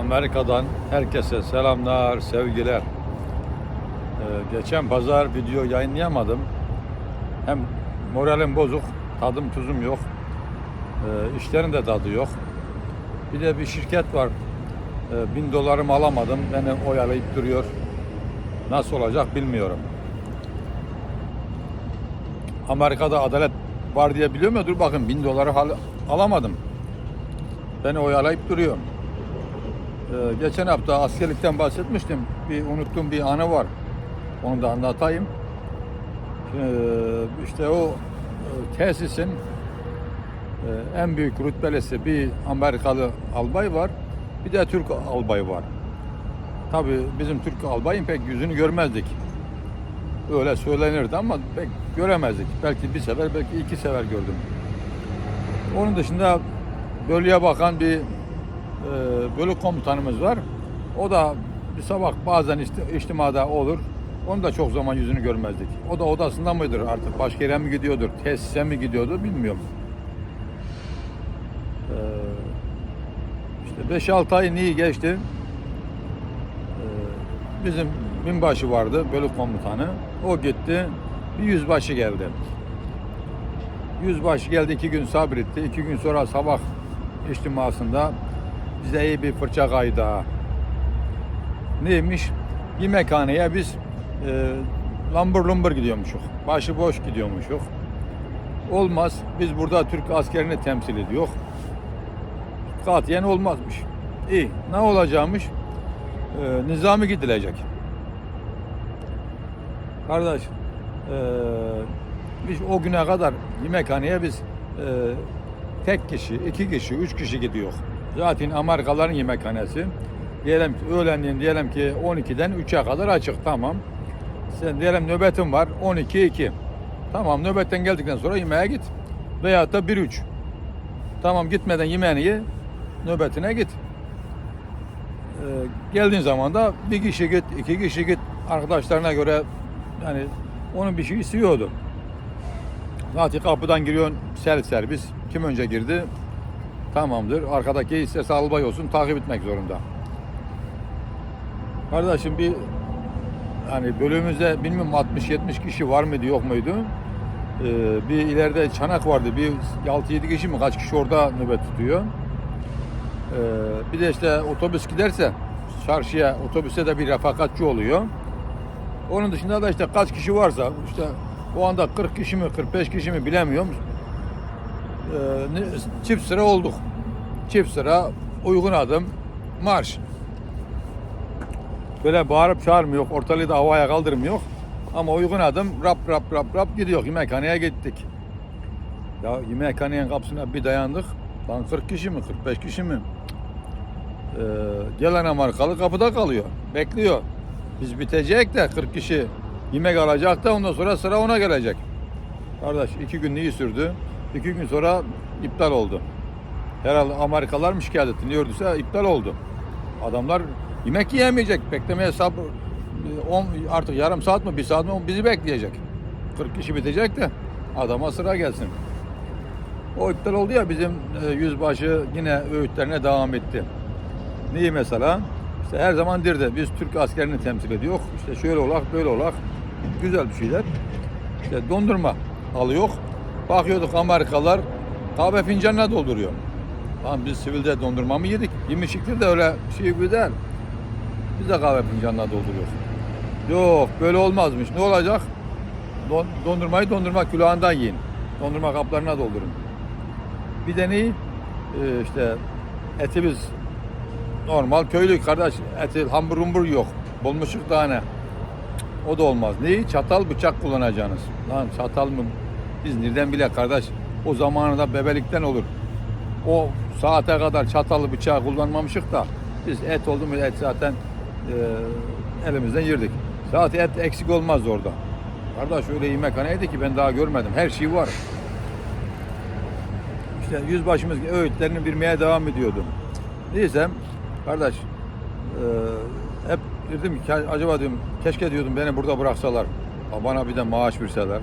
Amerika'dan herkese selamlar, sevgiler. Ee, geçen pazar video yayınlayamadım. Hem moralim bozuk, tadım tuzum yok. Ee, işlerin de tadı yok. Bir de bir şirket var. Ee, bin dolarımı alamadım. Beni oyalayıp duruyor. Nasıl olacak bilmiyorum. Amerika'da adalet var diye biliyor mu? Dur bakın bin doları hal- alamadım. Beni oyalayıp duruyor. Ee, geçen hafta askerlikten bahsetmiştim. Bir unuttuğum bir anı var. Onu da anlatayım. Ee, işte o e, tesisin e, en büyük rütbelisi bir Amerikalı albay var. Bir de Türk albay var. Tabii bizim Türk albayın pek yüzünü görmezdik. Öyle söylenirdi ama pek göremezdik. Belki bir sefer, belki iki sefer gördüm. Onun dışında bölüye bakan bir bölük komutanımız var. O da bir sabah bazen içtimada olur. Onu da çok zaman yüzünü görmezdik. O da odasında mıdır artık başka yere mi gidiyordur, tesise mi gidiyordu bilmiyorum. Ee, işte 5-6 ay iyi geçti. Ee, bizim binbaşı vardı, bölük komutanı. O gitti, bir yüzbaşı geldi. Yüzbaşı geldi iki gün sabretti. İki gün sonra sabah içtimasında bize bir fırça kaydı. Neymiş? Yemekhaneye biz e, lambur lumbur gidiyormuşuk. Başıboş gidiyormuşuk. Olmaz. Biz burada Türk askerini temsil ediyor. Katiyen olmazmış. İyi. Ne olacakmış? E, nizami gidilecek. Kardeş, e, biz o güne kadar yemekhaneye biz e, tek kişi, iki kişi, üç kişi gidiyor. Zaten Amerikalıların yemekhanesi. Diyelim ki öğlenleyin diyelim ki 12'den 3'e kadar açık tamam. Sen diyelim nöbetin var 12-2. Tamam nöbetten geldikten sonra yemeğe git. Veyahut da 1-3. Tamam gitmeden yemeğini ye, nöbetine git. Ee, geldiğin zaman da bir kişi git, iki kişi git arkadaşlarına göre yani onun bir şey istiyordu. Zaten kapıdan giriyorsun self servis. Kim önce girdi? Tamamdır. Arkadaki istese albay olsun takip etmek zorunda. Kardeşim bir hani bölümümüzde bilmiyorum 60-70 kişi var mıydı yok muydu? Ee, bir ileride çanak vardı. Bir 6-7 kişi mi kaç kişi orada nöbet tutuyor. Ee, bir de işte otobüs giderse çarşıya otobüse de bir refakatçi oluyor. Onun dışında da işte kaç kişi varsa işte o anda 40 kişi mi 45 kişi mi bilemiyorum. Ne- çift sıra olduk. Çift sıra uygun adım marş. Böyle bağırıp çağırmıyor, ortalığı da havaya kaldırmıyor. Ama uygun adım rap rap rap rap gidiyor. Yemekhaneye gittik. Ya yemekhanenin kapısına bir dayandık. Lan 40 kişi mi 45 kişi mi? Ee, gelen Amerikalı kapıda kalıyor. Bekliyor. Biz bitecek de 40 kişi yemek alacak da ondan sonra sıra ona gelecek. Kardeş iki gün iyi sürdü. İki gün sonra iptal oldu. Herhalde Amerikalılar mı şikayet etti? Ne iptal oldu. Adamlar yemek yiyemeyecek. Beklemeye sabır. 10 artık yarım saat mi bir saat mi bizi bekleyecek. 40 kişi bitecek de adama sıra gelsin. O iptal oldu ya bizim e, yüzbaşı yine öğütlerine devam etti. Neyi mesela? İşte her zaman dirdi. Biz Türk askerini temsil ediyor. İşte şöyle olak böyle olak. Güzel bir şeyler. İşte dondurma alıyor. Bakıyorduk Amerikalılar kahve fincanına dolduruyor. Lan biz sivilde dondurma mı yedik? Yemişiktir de öyle şey gibi değil. Biz de kahve fincanına dolduruyoruz. Yok böyle olmazmış. Ne olacak? Don- dondurmayı dondurma külahından yiyin. Dondurma kaplarına doldurun. Bir de neyi? Ee, işte eti biz normal köylü kardeş eti hambur humbur yok. Bulmuşluk tane. O da olmaz. Neyi? Çatal bıçak kullanacaksınız. Lan çatal mı? Biz nereden bile kardeş? O zamanında bebelikten olur. O saate kadar çatalı bıçağı kullanmamışık da biz et oldu mu et zaten e, elimizden yirdik. Zaten et eksik olmaz orada. Kardeş öyle yemekhaneydi ki ben daha görmedim. Her şey var. İşte yüzbaşımız öğütlerini bilmeye devam ediyordu. Neyse kardeş e, hep dedim ki acaba diyorum keşke diyordum beni burada bıraksalar. Bana bir de maaş verseler.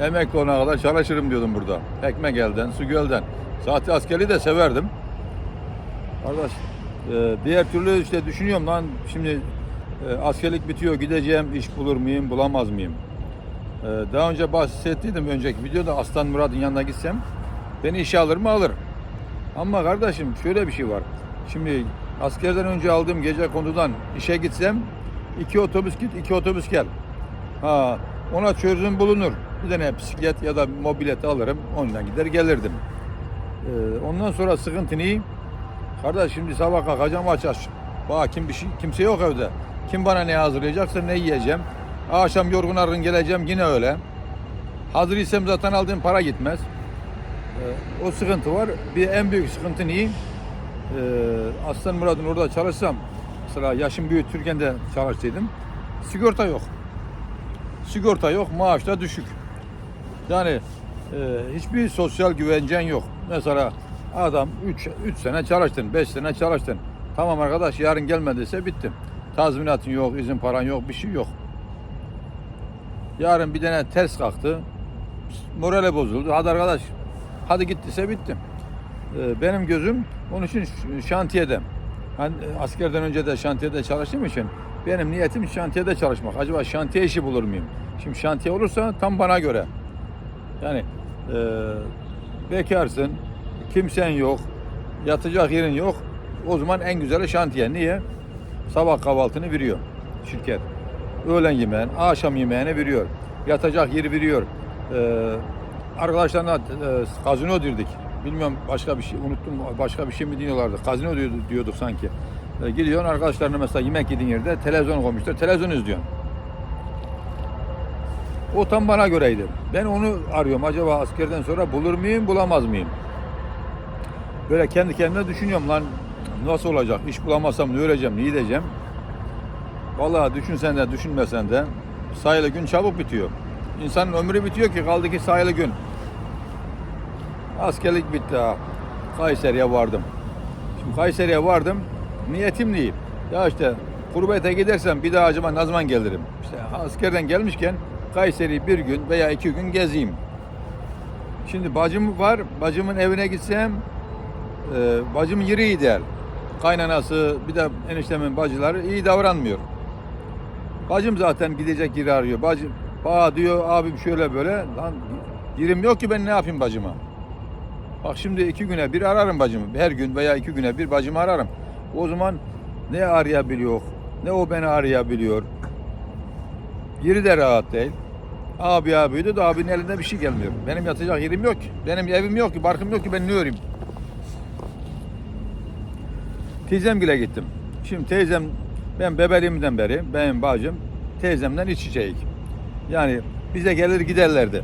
Emekli olana kadar çalışırım diyordum burada. Ekmek elden, su gölden. Zaten askeri de severdim. Kardeş Ee, diğer türlü işte düşünüyorum lan şimdi e, askerlik bitiyor gideceğim iş bulur muyum bulamaz mıyım? Ee, daha önce bahsettiydim önceki videoda Aslan Murat'ın yanına gitsem beni işe alır mı alır. Ama kardeşim şöyle bir şey var. Şimdi askerden önce aldığım gece konudan işe gitsem iki otobüs git iki otobüs gel. Ha, ona çözüm bulunur. Bir tane bisiklet ya da mobilet alırım ondan gider gelirdim. Ee, ondan sonra sıkıntı ne? Kardeş şimdi sabah kalkacağım aç aç. Bak kim bir şey, kimse yok evde. Kim bana ne hazırlayacaksa ne yiyeceğim. Akşam yorgun argın geleceğim yine öyle. Hazır isem zaten aldığım para gitmez. Ee, o sıkıntı var. Bir en büyük sıkıntı ne? Ee, Aslan Murat'ın orada çalışsam mesela yaşım büyütürken de çalıştıydım. Sigorta yok. Sigorta yok, maaş da düşük. Yani e, hiçbir sosyal güvencen yok. Mesela adam 3 3 sene çalıştın, 5 sene çalıştın. Tamam arkadaş yarın gelmediyse bitti. Tazminatın yok, izin paran yok, bir şey yok. Yarın bir tane ters kalktı. Morale bozuldu. Hadi arkadaş, hadi gittiyse bitti. E, benim gözüm onun için şantiyede. E, askerden önce de şantiyede çalıştığım için benim niyetim şantiyede çalışmak. Acaba şantiye işi bulur muyum? Şimdi şantiye olursa tam bana göre. Yani e, bekarsın, kimsen yok, yatacak yerin yok. O zaman en güzeli şantiye. Niye? Sabah kahvaltını veriyor şirket. Öğlen yemeğini, akşam yemeğini veriyor. Yatacak yeri veriyor. E, arkadaşlarla e, kazino dirdik. Bilmiyorum başka bir şey unuttum. Başka bir şey mi diyorlardı? Kazino diyorduk, diyorduk sanki. E, gidiyorsun arkadaşlarına mesela yemek yediğin yerde televizyon koymuşlar. Televizyon izliyorsun. O tam bana göreydi. Ben onu arıyorum. Acaba askerden sonra bulur muyum, bulamaz mıyım? Böyle kendi kendime düşünüyorum lan nasıl olacak? İş bulamazsam ne öleceğim, ne gideceğim? Vallahi düşünsen de düşünmesen de sayılı gün çabuk bitiyor. İnsanın ömrü bitiyor ki kaldı ki sayılı gün. Askerlik bitti ha. Kayseri'ye vardım. Şimdi Kayseri'ye vardım. Niyetim değil. Ya işte gurbete gidersem bir daha acaba ne zaman gelirim? İşte askerden gelmişken Kayseri'yi bir gün veya iki gün gezeyim. Şimdi bacım var. Bacımın evine gitsem e, bacımın yeri iyi değil. Kaynanası bir de eniştemin bacıları iyi davranmıyor. Bacım zaten gidecek yeri arıyor. Bacım bana diyor abim şöyle böyle. Lan yerim yok ki ben ne yapayım bacıma? Bak şimdi iki güne bir ararım bacımı. Her gün veya iki güne bir bacımı ararım. O zaman ne arayabiliyor, ne o beni arayabiliyor. Yeri de rahat değil. Abi abiydi de abinin elinde bir şey gelmiyor. Benim yatacak yerim yok ki. Benim evim yok ki, barkım yok ki ben ne öreyim? Teyzemgile gittim. Şimdi teyzem, ben bebeliğimden beri, benim bacım teyzemden iç içeyik. Yani bize gelir giderlerdi.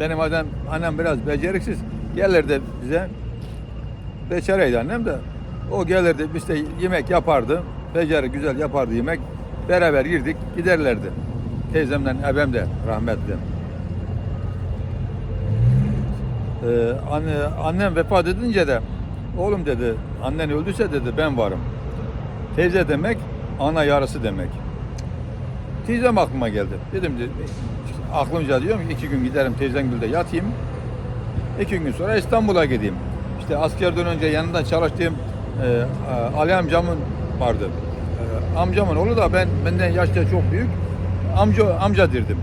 Benim adam, annem biraz beceriksiz. Gelirdi bize. Beçereydi annem de. O gelirdi işte yemek yapardı. Beceri güzel yapardı yemek. Beraber girdik giderlerdi. Teyzemden ebem de rahmetli. Ee, anne, annem vefat edince de oğlum dedi annen öldüyse dedi ben varım. Teyze demek ana yarısı demek. Teyzem aklıma geldi. Dedim de, işte aklımca diyorum ki iki gün giderim teyzemgilde yatayım. İki gün sonra İstanbul'a gideyim. İşte askerden önce yanında çalıştığım e, Ali amcamın vardı. E, amcamın oğlu da ben benden yaşça çok büyük. Amca amca dirdim.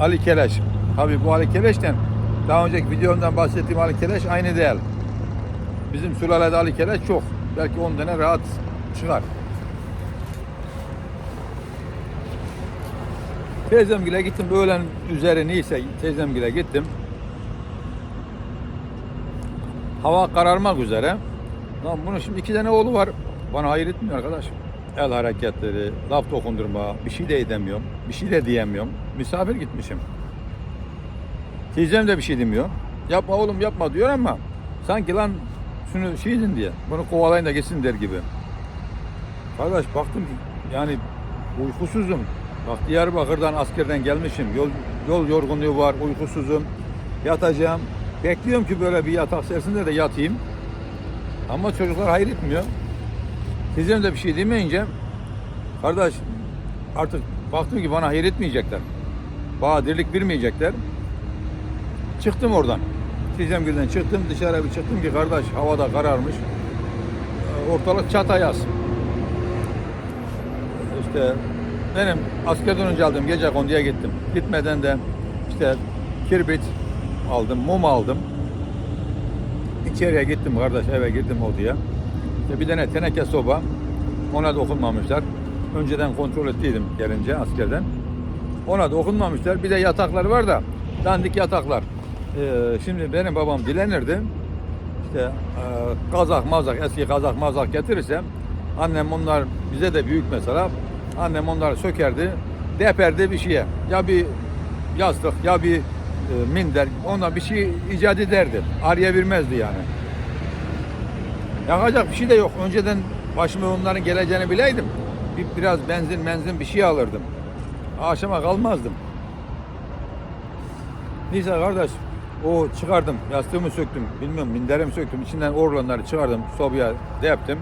Ali Keleş. Tabii bu Ali Keleş'ten daha önceki videomdan bahsettiğim Ali Keleş aynı değil. Bizim sülalede Ali Keleş çok. Belki 10 tane rahat çıkar. Teyzemgile gittim öğlen üzeri neyse teyzemgile gittim. Hava kararmak üzere. Lan bunun şimdi iki tane oğlu var. Bana hayır etmiyor arkadaş. El hareketleri, laf dokundurma, bir şey de edemiyorum. Bir şey de diyemiyorum. Misafir gitmişim. Teyzem de bir şey demiyor. Yapma oğlum yapma diyor ama sanki lan şunu şeydin diye. Bunu kovalayın da geçsin der gibi. Kardeş baktım yani uykusuzum. Bak Diyarbakır'dan askerden gelmişim. Yol, yol yorgunluğu var, uykusuzum. Yatacağım. Bekliyorum ki böyle bir yatak serisinde de yatayım. Ama çocuklar hayır etmiyor. Teyzem de bir şey demeyince kardeş artık baktım ki bana hayır etmeyecekler. Bana dirlik vermeyecekler. Çıktım oradan. Teyzemgilden çıktım dışarı bir çıktım ki kardeş havada kararmış. ortalık çatayaz. İşte benim askerden önce aldığım gece konduya gittim. Gitmeden de işte kirbit aldım, mum aldım. İçeriye gittim kardeş eve girdim odaya. İşte bir tane teneke soba. Ona dokunmamışlar. Önceden kontrol ettiydim gelince askerden. Ona dokunmamışlar. Bir de yataklar var da dandik yataklar. Ee, şimdi benim babam dilenirdi. İşte e, kazak mazak eski kazak mazak getirirse annem onlar bize de büyük mesela annem onları sökerdi deperdi bir şeye ya bir yastık ya bir e, minder ona bir şey icat ederdi arayabilmezdi yani yakacak bir şey de yok. Önceden başıma onların geleceğini bileydim. Bir, biraz benzin benzin bir şey alırdım. Akşama kalmazdım. Neyse kardeş o çıkardım. Yastığımı söktüm. Bilmiyorum minderimi söktüm. İçinden orlanları çıkardım. Sobaya deptim.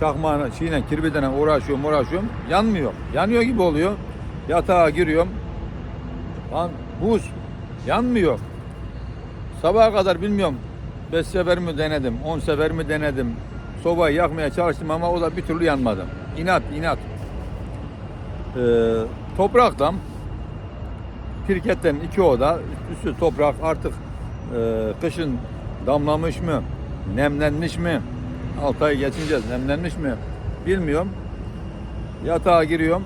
Çakmağına şeyle kirbidene uğraşıyorum uğraşıyorum. Yanmıyor. Yanıyor gibi oluyor. Yatağa giriyorum. Lan buz. Yanmıyor. Sabaha kadar bilmiyorum 5 sefer mi denedim 10 sefer mi denedim sobayı yakmaya çalıştım ama o da bir türlü yanmadı inat inat ee, topraktan Pirketten iki oda, üstü toprak artık e, kışın damlamış mı, nemlenmiş mi, 6 ay geçince nemlenmiş mi bilmiyorum. Yatağa giriyorum,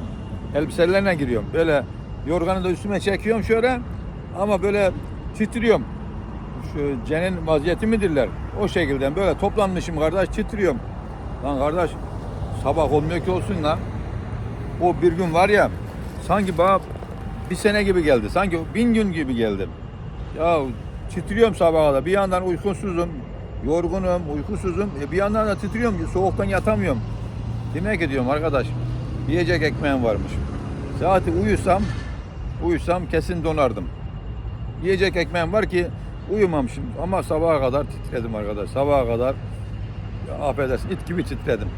elbiselerine giriyorum. Böyle yorganı da üstüme çekiyorum şöyle ama böyle titriyorum. Cenin vaziyeti midirler? O şekilde böyle toplanmışım kardeş titriyorum. Lan kardeş sabah olmuyor ki olsun lan. O bir gün var ya sanki bana bir sene gibi geldi. Sanki bin gün gibi geldi. Ya titriyorum sabaha kadar. Bir yandan uykusuzum, yorgunum, uykusuzum. E bir yandan da titriyorum. Soğuktan yatamıyorum. Demek ki diyorum arkadaş, yiyecek ekmeğim varmış. Saati uyusam, uyusam kesin donardım. Yiyecek ekmeğim var ki uyumamışım ama sabaha kadar titredim arkadaş. Sabaha kadar ya affedersin it gibi titredim.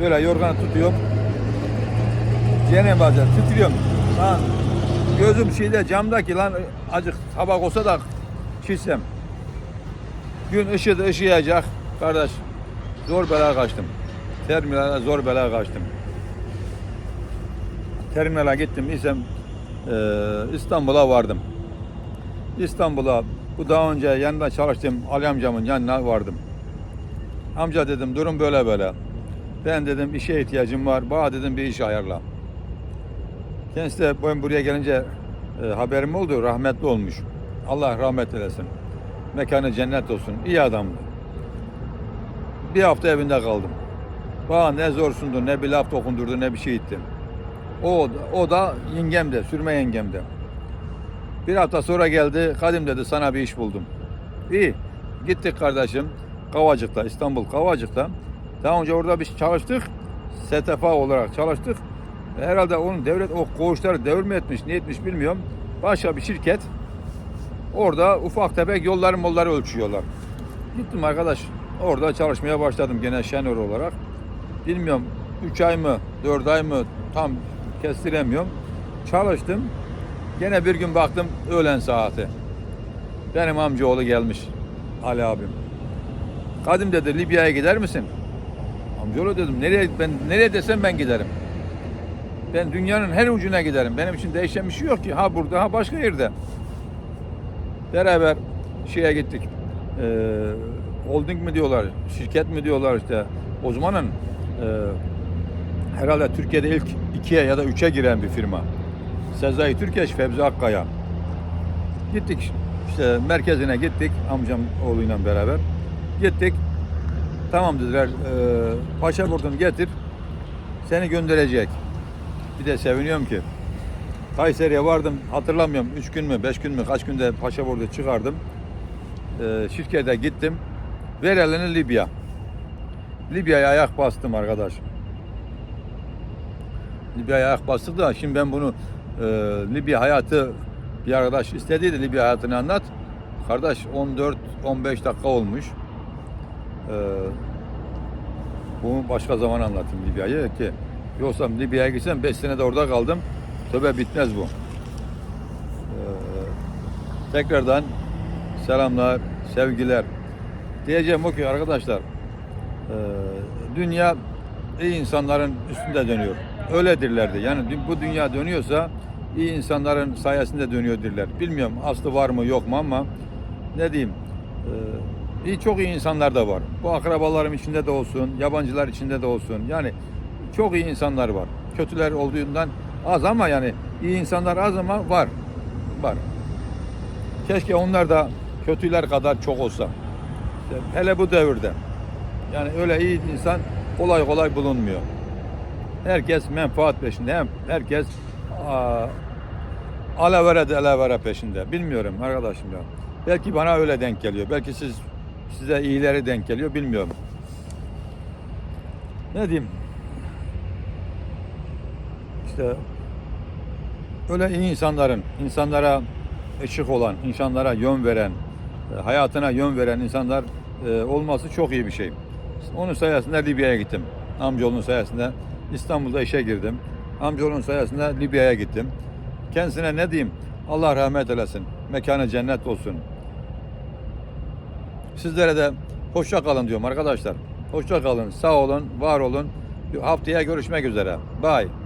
Böyle yorganı tutuyorum. Gene bazen titriyorum. Lan gözüm şeyde camdaki lan acık tabak olsa da çizsem. Gün ışığı da ışıyacak. Kardeş zor bela kaçtım. Terminale zor bela kaçtım. Terminale gittim isem e, İstanbul'a vardım. İstanbul'a bu daha önce yanında çalıştığım Ali amcamın yanına vardım. Amca dedim durum böyle böyle. Ben dedim işe ihtiyacım var. Bana dedim bir iş ayarla. Kendisi de ben buraya gelince e, haberim oldu. Rahmetli olmuş. Allah rahmet eylesin. Mekanı cennet olsun. İyi adamdı. Bir hafta evinde kaldım. Bana ne zor sundu, ne bir laf dokundurdu, ne bir şey etti. O, o da yengemde, sürme yengemde. Bir hafta sonra geldi, Kadim dedi sana bir iş buldum. İyi, gittik kardeşim Kavacık'ta, İstanbul Kavacık'ta. Daha önce orada biz çalıştık, STFA olarak çalıştık. Herhalde onun devlet o koğuşları devir etmiş, ne etmiş bilmiyorum. Başka bir şirket. Orada ufak tefek yolları molları ölçüyorlar. Gittim arkadaş. Orada çalışmaya başladım gene şenör olarak. Bilmiyorum 3 ay mı 4 ay mı tam kestiremiyorum. Çalıştım. Gene bir gün baktım öğlen saati. Benim amcaoğlu gelmiş. Ali abim. Kadim dedi Libya'ya gider misin? Amcaoğlu dedim nereye ben nereye desem ben giderim. Ben dünyanın her ucuna giderim. Benim için değişen bir şey yok ki. Ha burada ha başka yerde. Beraber şeye gittik. Ee, holding mi diyorlar, şirket mi diyorlar işte. O zamanın e, herhalde Türkiye'de ilk ikiye ya da üçe giren bir firma. Sezai Türkeş, Fevzi Akkaya. Gittik işte merkezine gittik amcam oğluyla beraber. Gittik. Tamam dediler. E, pasaportunu getir. Seni gönderecek. Bir de seviniyorum ki Kayseri'ye vardım hatırlamıyorum 3 gün mü 5 gün mü kaç günde pasaportu çıkardım. Ee, şirkete gittim. Ver elini Libya. Libya'ya ayak bastım arkadaş. Libya'ya ayak bastık da şimdi ben bunu e, Libya hayatı bir arkadaş istediydi Libya hayatını anlat. Kardeş 14-15 dakika olmuş. Ee, bunu başka zaman anlatayım Libya'yı ki Yoksa Libya'ya gitsem 5 sene de orada kaldım. Tövbe bitmez bu. Ee, tekrardan selamlar, sevgiler. Diyeceğim o ki arkadaşlar dünya iyi insanların üstünde dönüyor. Öyledirlerdi. Yani bu dünya dönüyorsa iyi insanların sayesinde dönüyor dirler. Bilmiyorum aslı var mı yok mu ama ne diyeyim e, iyi çok iyi insanlar da var. Bu akrabalarım içinde de olsun, yabancılar içinde de olsun. Yani çok iyi insanlar var. Kötüler olduğundan az ama yani iyi insanlar az ama var. Var. Keşke onlar da kötüler kadar çok olsa. İşte hele bu devirde. Yani öyle iyi insan kolay kolay bulunmuyor. Herkes menfaat peşinde. Hem herkes aa, alavere de alavere peşinde. Bilmiyorum arkadaşım ya. Belki bana öyle denk geliyor. Belki siz size iyileri denk geliyor. Bilmiyorum. Ne diyeyim? İşte öyle iyi insanların, insanlara ışık olan, insanlara yön veren, e, hayatına yön veren insanlar e, olması çok iyi bir şey. Onun sayesinde Libya'ya gittim. Amcaoğlunun sayesinde İstanbul'da işe girdim. Amcaoğlunun sayesinde Libya'ya gittim. Kendisine ne diyeyim? Allah rahmet eylesin. Mekanı cennet olsun. Sizlere de hoşça kalın diyorum arkadaşlar. Hoşça kalın, sağ olun, var olun. Haftaya görüşmek üzere. Bye.